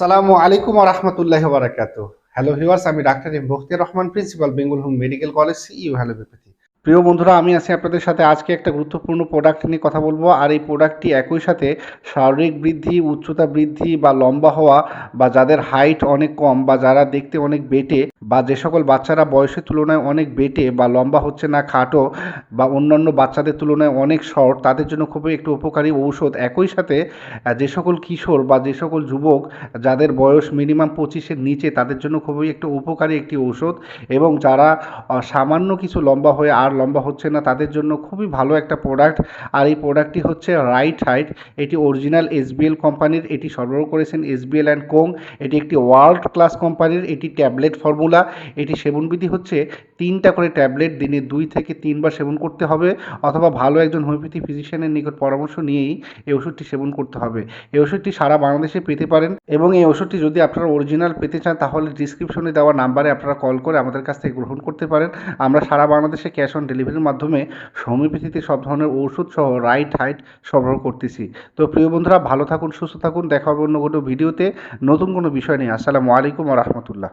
আসসালামু আলাইকুম রহমতুল্লাহ বারাকাত হ্যালো ভিউয়ার্স আমি doctor M Bakhtiar Rahman principal Bengal home medical college CU allopathy প্রিয় বন্ধুরা, আমি আছি আপনাদের সাথে। আজকে একটা গুরুত্বপূর্ণ প্রোডাক্ট নিয়ে কথা বলব। আর এই প্রোডাক্টটি একই সাথে শারীরিক বৃদ্ধি, উচ্চতা বৃদ্ধি বা লম্বা হওয়া বা যাদের হাইট অনেক কম বা যারা দেখতে অনেক বেটে বা যে সকল বাচ্চারা বয়সের তুলনায় অনেক বেটে বা লম্বা হচ্ছে না, খাটো বা অন্যান্য বাচ্চাদের তুলনায় অনেক শর্ট তাদের জন্য খুবই একটু উপকারী ঔষধ। একই সাথে যে সকল কিশোর বা যে সকল যুবক যাদের বয়স মিনিমাম পঁচিশের নিচে, তাদের জন্য খুবই একটু উপকারী একটি ঔষধ। এবং যারা সামান্য কিছু লম্বা হয়ে আর লম্বা হচ্ছে না, তাদের জন্য খুবই ভালো একটা প্রোডাক্ট আর এই প্রোডাক্টটি হচ্ছে রাইট হাইট এটি অরিজিনাল এসবিএল কোম্পানির এটি সরবরাহ করেছেন এসবিএল অ্যান্ড কোং এটি একটি ওয়ার্ল্ড ক্লাস কোম্পানির এটি ট্যাবলেট ফর্মুলা এটি সেবনবিধি হচ্ছে তিনটা করে ট্যাবলেট দিনে দুই থেকে তিনবার সেবন করতে হবে, অথবা ভালো একজন হোমিওপ্যাথি ফিজিশিয়ানের নিকট পরামর্শ নিয়েই এই ওষুধটি সেবন করতে হবে। এই ওষুধটি সারা বাংলাদেশে পেতে পারেন এবং এই ওষুধটি যদি আপনারা অরিজিনাল পেতে চান, তাহলে ডিসক্রিপশনে দেওয়া নাম্বারে আপনারা কল করে আমাদের কাছ থেকে গ্রহণ করতে পারেন। আমরা সারা বাংলাদেশে ক্যাশ অন ডেলিভারির মাধ্যমে হোমিওপ্যাথিতে সব ধরনের ওষুধ সহ রাইট হাইট সরবরাহ করতেছি। তো প্রিয় বন্ধুরা, ভালো থাকুন, সুস্থ থাকুন। দেখা হবে অন্য কোনো ভিডিওতে। নতুন কোনো বিষয় নিয়ে। আসসালামু আলাইকুম রহমতুল্লাহ।